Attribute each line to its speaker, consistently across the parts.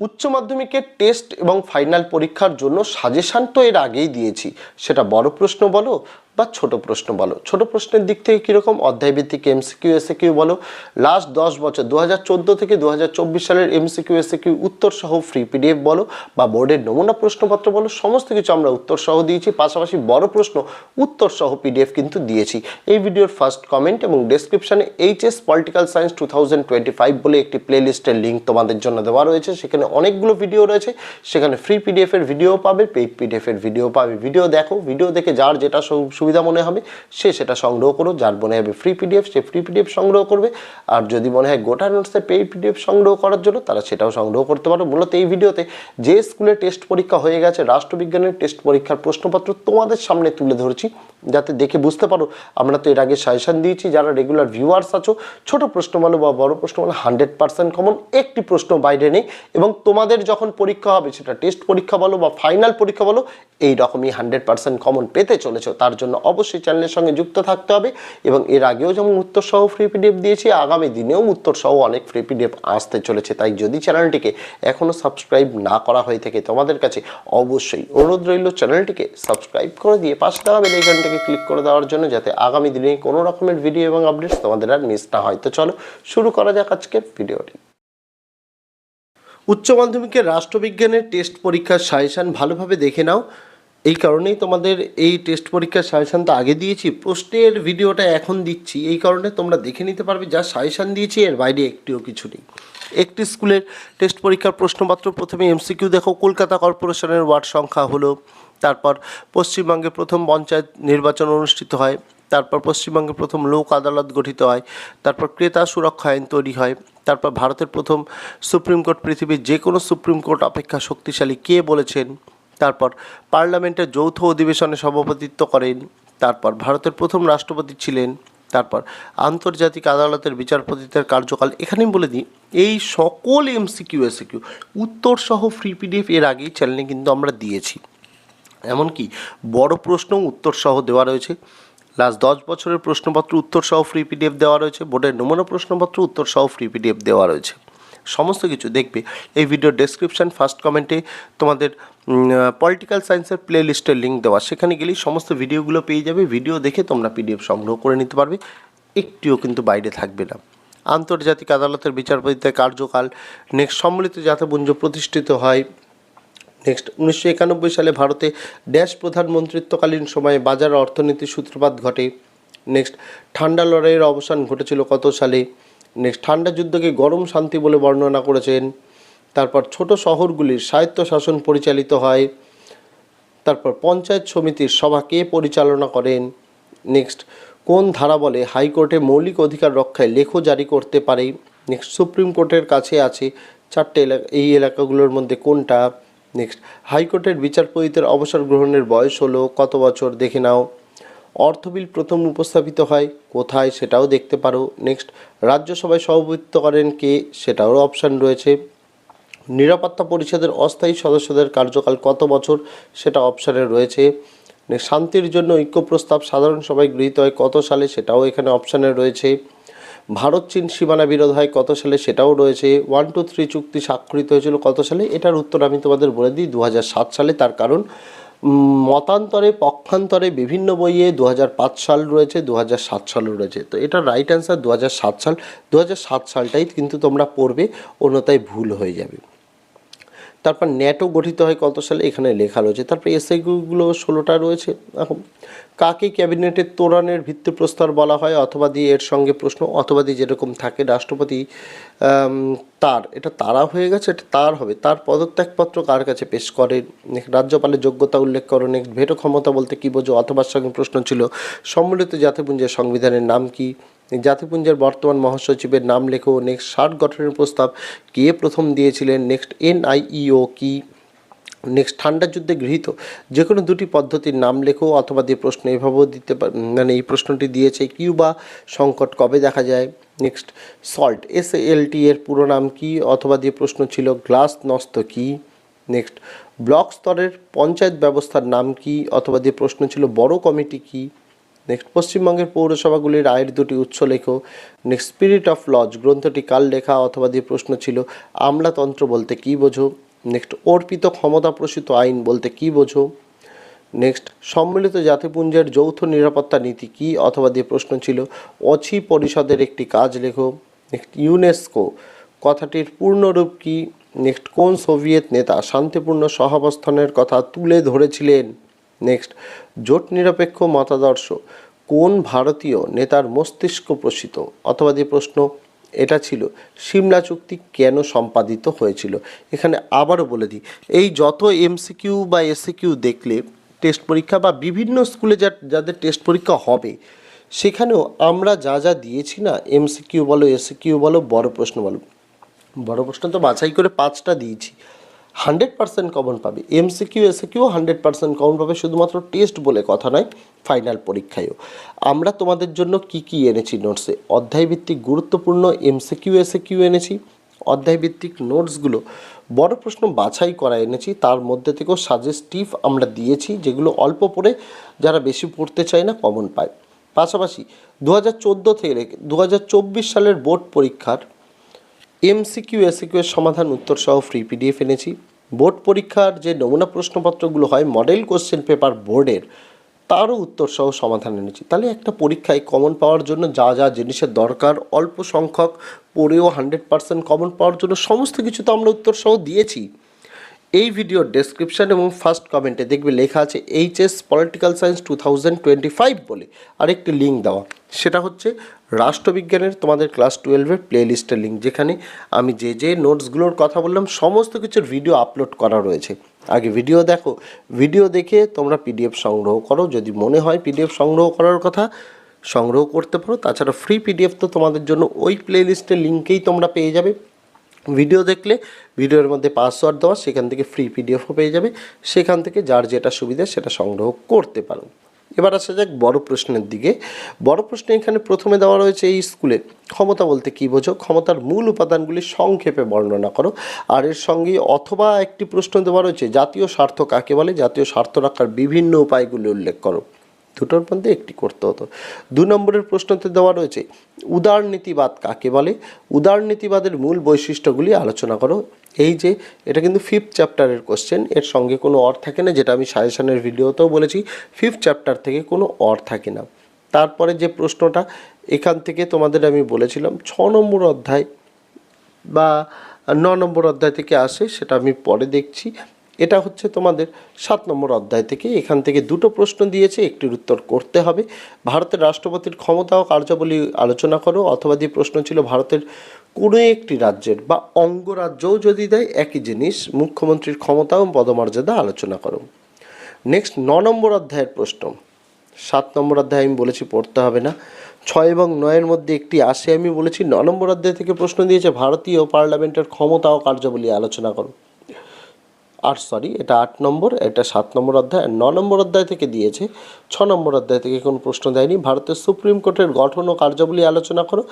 Speaker 1: উচ্চ মাধ্যমিকের টেস্ট এবং ফাইনাল পরীক্ষার জন্য সাজেশান তো এর আগেই দিয়েছি। সেটা বড় প্রশ্ন বলো বা ছোট প্রশ্ন বলো? ছোট প্রশ্নের দিক থেকে কীরকম? অধ্যায়ভিত্তিক এমসিকিউ এসএকিউ বলো। লাস্ট দশ বছর দু হাজার চোদ্দ থেকে দু হাজার চব্বিশ সালের এমসিকিউ এসএকিউ উত্তর সহ ফ্রি পিডিএফ বলো বা বোর্ডের নমুনা প্রশ্নপত্র বলো, সমস্ত কিছু আমরা উত্তর সহ দিয়েছি। পাশাপাশি বড় প্রশ্ন উত্তর সহ পিডিএফ কিন্তু দিয়েছি। এই ভিডিওর ফার্স্ট কমেন্ট এবং ডেসক্রিপশনে এইচএস পলিটিক্যাল সায়েন্স টু বলে একটি প্লেলিস্টের লিঙ্ক তোমাদের জন্য দেওয়া রয়েছে। সেখানে অনেকগুলো ভিডিও রয়েছে। সেখানে ফ্রি পিডিএফের ভিডিও পাবে পেইড পিডিএফের ভিডিও পাবে। ভিডিও দেখো ভিডিও দেখে যার যেটা সুবিধা মনে হবে, সে সেটা সংগ্রহ করো। যার মনে হবে ফ্রি পিডিএফ সে ফ্রি পিডিএফ সংগ্রহ করবে। আর যদি মনে হয় গোটা নোটসের পেইড পিডিএফ সংগ্রহ করার জন্য, তারা সেটাও সংগ্রহ করতে পারো। মূলত এই ভিডিওতে যে স্কুলে টেস্ট পরীক্ষা হয়ে গেছে, রাষ্ট্রবিজ্ঞানের টেস্ট পরীক্ষার প্রশ্নপত্র তোমাদের সামনে তুলে ধরেছি। যাতে দেখে বুঝতে পারো। আমরা তো এর আগে সাজেশন দিয়েছি, যারা রেগুলার ভিউয়ার্স আছো, ছোট প্রশ্ন বলো বা বড় প্রশ্ন বলো হান্ড্রেড পার্সেন্ট কমন একটি প্রশ্ন বাইরে নেই। এবং তোমাদের যখন পরীক্ষা হবে, সেটা টেস্ট পরীক্ষা বলো বা ফাইনাল পরীক্ষা বলো এই রকমই হান্ড্রেড পার্সেন্ট কমন পেতে চলেছো। তার জন্য অবশ্যই চ্যানেলের সঙ্গে যুক্ত থাকতে হবে। এবং এর আগেও যেমন উত্তর সহ ফ্রি পিডিএফ দিয়েছি, আগামী দিনেও উত্তর সহ অনেক ফ্রি পিডিএফ আসতে চলেছে। তাই যদি চ্যানেলটিকে এখনও সাবস্ক্রাইব না করা হয়ে থাকে তোমাদের কাছে, অবশ্যই অনুরোধ রইল চ্যানেলটিকে সাবস্ক্রাইব করে দিয়ে পাশে দেওয়া বেল আইকনটাকে ক্লিক করে দেওয়ার জন্য যাতে আগামী দিনে কোনো রকমের ভিডিও এবং আপডেটস তোমাদের আর মিস না হয়। তো চলো, শুরু করা যাক আজকের ভিডিওটি উচ্চ মাধ্যমিকের রাষ্ট্রবিজ্ঞানের টেস্ট পরীক্ষার সাজেশান ভালোভাবে দেখে নাও। এই কারণেই তোমাদের এই টেস্ট পরীক্ষার সাজেশান তো আগে দিয়েছি, প্রশ্নের ভিডিওটা এখন দিচ্ছি। এই কারণে তোমরা দেখে নিতে পারবে যা সাজেশান দিয়েছি, এর বাইরে একটিও কিছু নেই। একটি স্কুলের টেস্ট পরীক্ষার প্রশ্নপত্র প্রথমে এমসিকিউ দেখো, কলকাতা কর্পোরেশনের ওয়ার্ড সংখ্যা হলো তারপর পশ্চিমবঙ্গে প্রথম পঞ্চায়েত নির্বাচন অনুষ্ঠিত হয়, তারপর পশ্চিমবঙ্গে প্রথম লোক আদালত গঠিত হয়, তারপর ক্রেতা সুরক্ষা আইন তৈরি হয়, তারপর ভারতের প্রথম সুপ্রিম কোর্ট, পৃথিবীর যে কোনো সুপ্রিম কোর্ট অপেক্ষা শক্তিশালী কে বলেছেন? তারপর পার্লামেন্টের যৌথ অধিবেশনে সভাপতিত্ব করেন, তারপর ভারতের প্রথম রাষ্ট্রপতি ছিলেন, তারপর আন্তর্জাতিক আদালতের বিচারপতিদের কার্যকাল। এখানেই বলে দিই, এই সকল এমসিকিউ এসিকিউ উত্তরসহ ফ্রি পিডিএফ এর আগেই চ্যানেলে কিন্তু আমরা দিয়েছি। এমনকি বড় প্রশ্ন উত্তর সহ দেওয়া রয়েছে। লাস্ট দশ বছরের প্রশ্নপত্র উত্তর সহ ফ্রি পিডিএফ দেওয়া রয়েছে। বোর্ডের নমুনা প্রশ্নপত্র উত্তর সহ ফ্রি পিডিএফ দেওয়া রয়েছে। সমস্ত কিছু দেখবে এই ভিডিওর ডেসক্রিপশন ফার্স্ট কমেন্টে তোমাদের পলিটিক্যাল সায়েন্সের প্লে লিস্টের লিঙ্ক দেওয়া। সেখানে গেলেই সমস্ত ভিডিওগুলো পেয়ে যাবে। ভিডিও দেখে তোমরা পিডিএফ সংগ্রহ করে নিতে পারবে। একটিও কিন্তু বাইরে থাকবে না। আন্তর্জাতিক আদালতের বিচারপতিদের কার্যকাল নেক্সট সম্মিলিত জাতপুঞ্জ প্রতিষ্ঠিত হয়। নেক্সট উনিশশো একানব্বই সালে ভারতে ড্যাশ প্রধানমন্ত্রিত্বকালীন সময়ে বাজার অর্থনীতির সূত্রপাত ঘটে। নেক্সট ঠান্ডা লড়াইয়ের অবসান ঘটেছিল কত সালে? নেক্সট ঠান্ডা যুদ্ধকে গরম শান্তি বলে বর্ণনা করেছেন। তারপর ছোট শহরগুলির স্বায়ত্ত শাসন পরিচালিত হয়। তারপর পঞ্চায়েত সমিতির সভা কে পরিচালনা করেন? নেক্সট কোন ধারা বলে হাইকোর্টে মৌলিক অধিকার রক্ষায় লেখো জারি করতে পারে? নেক্সট সুপ্রিম কোর্টের কাছে আছে চারটে এলাকা, এই এলাকাগুলোর মধ্যে কোনটা? নেক্সট হাইকোর্টের বিচারপতিদের অবসর গ্রহণের বয়স হলো কত বছর দেখে নাও। অর্থ বিল প্রথম উপস্থাপিত হয়, কোথায় সেটাও দেখতে পারো। নেক্সট রাজ্যসভায় সভাপতিত্ব করেন কে, সেটারও অপশান রয়েছে। নিরাপত্তা পরিষদের অস্থায়ী সদস্যদের কার্যকাল কত বছর, সেটা অপশানে রয়েছে। শান্তির জন্য ঐক্য প্রস্তাব সাধারণ সভায় গৃহীত হয় কত সালে, সেটাও এখানে অপশানে রয়েছে। ভারত চীন সীমানা বিরোধ হয় কত সালে সেটাও রয়েছে। ওয়ান টু থ্রি চুক্তি স্বাক্ষরিত হয়েছিল কত সালে? এটার উত্তর আমি তোমাদের বলে দিই দু হাজার সাত সালে। তার কারণ মতান্তরে, পক্ষান্তরে বিভিন্ন বইয়ে দু হাজার পাঁচ সাল রয়েছে দু সাত সালও রয়েছে। তো এটা রাইট অ্যান্সার দু হাজার সাত সাল। দু হাজার সাত সালটাই কিন্তু তোমরা পড়বে অন্যতায় ভুল হয়ে যাবে। তারপর ন্যাটো গঠিত হয় কত সালে এখানে লেখা রয়েছে। তারপর এসআইগুলো ষোলোটা রয়েছে। এখন, কাকে ক্যাবিনেটের তোরানের ভিত্তিপ্রস্তর বলা হয় অথবা দিয়ে এর সঙ্গে প্রশ্ন অথবা দিয়ে যেরকম থাকে রাষ্ট্রপতি তার, এটা তারা হয়ে গেছে, এটা তার হবে। তার পদত্যাগপত্র কার কাছে পেশ করে? রাজ্যপালের যোগ্যতা উল্লেখ করেন ভেটো ক্ষমতা বলতে কী বোঝো? অথবা সঙ্গে প্রশ্ন ছিল, সম্মিলিত জাতিপুঞ্জের সংবিধানের নাম কি? জাতিপুঞ্জের বর্তমান মহাসচিবের নাম লেখো নেক্সট ষাট গঠনের প্রস্তাব কে প্রথম দিয়েছিলেন? নেক্সট এনআইইও কি? নেক্সট ঠান্ডা যুদ্ধে গৃহীত যে কোনো দুটি পদ্ধতির নাম লেখো অথবা দিয়ে প্রশ্ন এভাবেও দিতে মানে এই প্রশ্নটি দিয়েছে কিউবা সংকট কবে দেখা যায়? Next salt S L T এর পুরো নাম কি অথবা দিয়ে প্রশ্ন ছিল গ্লাস নস্ত কি? নেক্সট ব্লক স্তরের পঞ্চায়েত ব্যবস্থার নাম কি অথবা দিয়ে প্রশ্ন ছিল বড় কমিটি কি? নেক্সট পশ্চিমবঙ্গের পৌরসভাগুলির আয়ের দুটি উৎস লেখো, নেক্সট স্পিরিট অফ লজ গ্রন্থটি কাল লেখা অথবা দিয়ে প্রশ্ন ছিল, আমলাতন্ত্র বলতে কী বোঝো? নেক্সট অর্পিত ক্ষমতা প্রসূত আইন বলতে কী বোঝো? নেক্সট সম্মিলিত জাতিপুঞ্জের যৌথ নিরাপত্তা নীতি কী অথবা দিয়ে প্রশ্ন ছিল, অছি পরিষদের একটি কাজ লেখো। নেক্সট ইউনেস্কো কথাটির পূর্ণরূপ কী? নেক্সট কোন সোভিয়েত নেতা শান্তিপূর্ণ সহাবস্থানের কথা তুলে ধরেছিলেন? নেক্সট জোট নিরপেক্ষ মতাদর্শ। কোন ভারতীয় নেতার মস্তিষ্ক প্রসিত? অথবা যে প্রশ্ন, এটা ছিল, সিমলা চুক্তি কেন সম্পাদিত হয়েছিল? এখানে আবারও বলে দিই, এই যত এমসিকিউ বা এসিকিউ দেখলে টেস্ট পরীক্ষা বা বিভিন্ন স্কুলে যা, যাদের টেস্ট পরীক্ষা হবে, সেখানেও আমরা যা যা দিয়েছি না এমসিকিউ বলো এসিকিউ বলো, বড় প্রশ্ন বলো। বড় প্রশ্ন তো বাছাই করে পাঁচটা দিয়েছি। হান্ড্রেড পার্সেন্ট কমন পাবে। MCQ, SCQ hundred percent common পাবে, শুধুমাত্র টেস্ট বলে কথা নয়, ফাইনাল পরীক্ষায়ও। আমরা তোমাদের জন্য কি কি এনেছি নোটসে অধ্যায়ভিত্তিক গুরুত্বপূর্ণ এমসিকিউ, এসিকিউ এনেছি, অধ্যায়ভিত্তিক নোটসগুলো বড় প্রশ্ন বাছাই করা এনেছি, তার মধ্যে থেকেও সাজেস্টিভ আমরা দিয়েছি, যেগুলো অল্প পড়ে যারা বেশি পড়তে চায় না কমন পায়। পাশাপাশি দু হাজার চোদ্দ থেকে দু হাজার চব্বিশ সালের বোর্ড পরীক্ষার এমসিকিউ এসিকিউ এর সমাধান উত্তর সহ ফ্রি পিডিএফ এনেছি। বোর্ড পরীক্ষার যে নমুনা প্রশ্নপত্রগুলো হয় মডেল কোশ্চেন পেপার বোর্ডের তারও উত্তর সহ সমাধান এনেছি। তাহলে একটা পরীক্ষায় কমন পাওয়ার জন্য যা যা জিনিসের দরকার, অল্প সংখ্যক, পড়েও হান্ড্রেড পার্সেন্ট কমন পাওয়ার জন্য সমস্ত কিছু তো আমরা উত্তর সহ দিয়েছি। এই ভিডিওর ডেসক্রিপশন এবং ফার্স্ট কমেন্টে দেখবে লেখা আছে HS political science two thousand twenty five বলে। আরেকটি লিঙ্ক দেওয়া। সেটা হচ্ছে রাষ্ট্রবিজ্ঞানের তোমাদের ক্লাস টুয়েলভের প্লে লিস্টের লিঙ্ক যেখানে আমি যে যে নোটসগুলোর কথা বললাম, সমস্ত কিছুর ভিডিও আপলোড করা রয়েছে। আগে ভিডিও দেখো ভিডিও দেখে তোমরা পিডিএফ সংগ্রহ করো। যদি মনে হয় পিডিএফ সংগ্রহ করার কথা, সংগ্রহ করতে পারো। তাছাড়া ফ্রি পিডিএফ তো তোমাদের জন্য ওই প্লে লিস্টের লিঙ্কেই তোমরা পেয়ে যাবে। ভিডিও দেখলে ভিডিওর মধ্যে পাসওয়ার্ড দেওয়া, সেখান থেকে ফ্রি পিডিএফও পেয়ে যাবে। সেখান থেকে যার যেটা সুবিধা সেটা সংগ্রহ করতে পারো। এবার আসা যাক বড় প্রশ্নের দিকে। বড় প্রশ্ন এখানে প্রথমে দেওয়া রয়েছে এই স্কুলে, ক্ষমতা বলতে কী বোঝো? ক্ষমতার মূল উপাদানগুলি সংক্ষেপে বর্ণনা করো। আর এর সঙ্গে অথবা একটি প্রশ্ন দেওয়া রয়েছে, জাতীয় স্বার্থ কাকে বলে? জাতীয় স্বার্থ রক্ষার বিভিন্ন উপায়গুলি উল্লেখ করো। দুটোর মধ্যে একটি করতে হতো। দু নম্বরের প্রশ্নতে দেওয়া রয়েছে, উদারনীতিবাদ কাকে বলে? উদারনীতিবাদের মূল বৈশিষ্ট্যগুলি আলোচনা করো। এই যে, এটা কিন্তু ফিফথ চ্যাপ্টারের কোশ্চেন এর সঙ্গে কোনো অর থাকে না, যেটা আমি সাজেশনের ভিডিওতেও বলেছি ফিফথ চ্যাপ্টার থেকে কোনো অর থাকে না। তারপরে যে প্রশ্নটা, এখান থেকে তোমাদের আমি বলেছিলাম, ছ নম্বর অধ্যায় বা ন নম্বর অধ্যায় থেকে আসে, সেটা আমি পরে দেখছি। এটা হচ্ছে তোমাদের সাত নম্বর অধ্যায় থেকে। এখান থেকে দুটো প্রশ্ন দিয়েছে, একটির উত্তর করতে হবে। ভারতের রাষ্ট্রপতির ক্ষমতা ও কার্যাবলী আলোচনা করো, অথবা দিয়ে প্রশ্ন ছিল ভারতের কোনো একটি রাজ্যের বা অঙ্গরাজ্যও যদি দেয়, একই জিনিস, মুখ্যমন্ত্রীর ক্ষমতা ও পদমর্যাদা আলোচনা করো। নেক্সট ন নম্বর অধ্যায়ের প্রশ্ন। সাত নম্বর অধ্যায় আমি বলেছি পড়তে হবে না। ছয় এবং নয়ের মধ্যে একটি আসে, আমি বলেছি, ন নম্বর অধ্যায় থেকে প্রশ্ন দিয়েছে, ভারতীয় পার্লামেন্টের ক্ষমতা ও কার্যাবলী আলোচনা করো। আর সরি এটা আট নম্বর, এটা সাত নম্বর অধ্যায় ন নম্বর অধ্যায় থেকে দিয়েছে, ছ নম্বর অধ্যায় থেকে কোনো প্রশ্ন দেয়নি। ভারতের সুপ্রিম কোর্টের গঠন ও কার্যাবলী আলোচনা করো।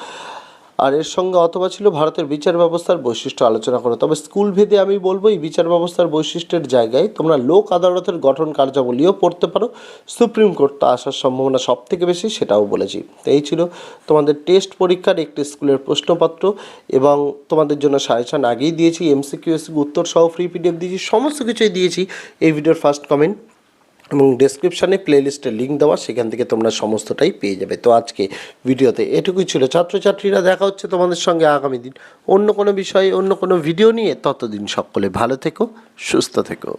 Speaker 1: আর এর সঙ্গে অথবা ছিল ভারতের বিচার ব্যবস্থার বৈশিষ্ট্য আলোচনা করো। তবে স্কুল ভেদে আমি বলব, এই বিচার ব্যবস্থার বৈশিষ্ট্যের জায়গায় তোমরা লোক আদালতের গঠন কার্যাবলীও পড়তে পারো। সুপ্রিম কোর্ট তো আসার সম্ভাবনা সব থেকে বেশি, সেটাও বলেছি। তো এই ছিল তোমাদের টেস্ট পরীক্ষার একটি স্কুলের প্রশ্নপত্র এবং তোমাদের জন্য সাজেশন আগেই দিয়েছি, এমসিকিউ এসি উত্তর সহ ফ্রি পিডিএফ দিয়েছি, সমস্ত কিছুই দিয়েছি। এই ভিডিওর ফার্স্ট কমেন্ট এবং ডেসক্রিপশানে প্লেলিস্টের লিঙ্ক দেওয়া, সেখান থেকে তোমরা সমস্তটাই পেয়ে যাবে। তো আজকে ভিডিওতে এটুকুই ছিল। ছাত্রছাত্রীরা দেখা হচ্ছে তোমাদের সঙ্গে আগামী দিন। অন্য কোনো বিষয়ে, অন্য কোনো ভিডিও নিয়ে ততদিন সকলে ভালো থেকো, সুস্থ থেকো।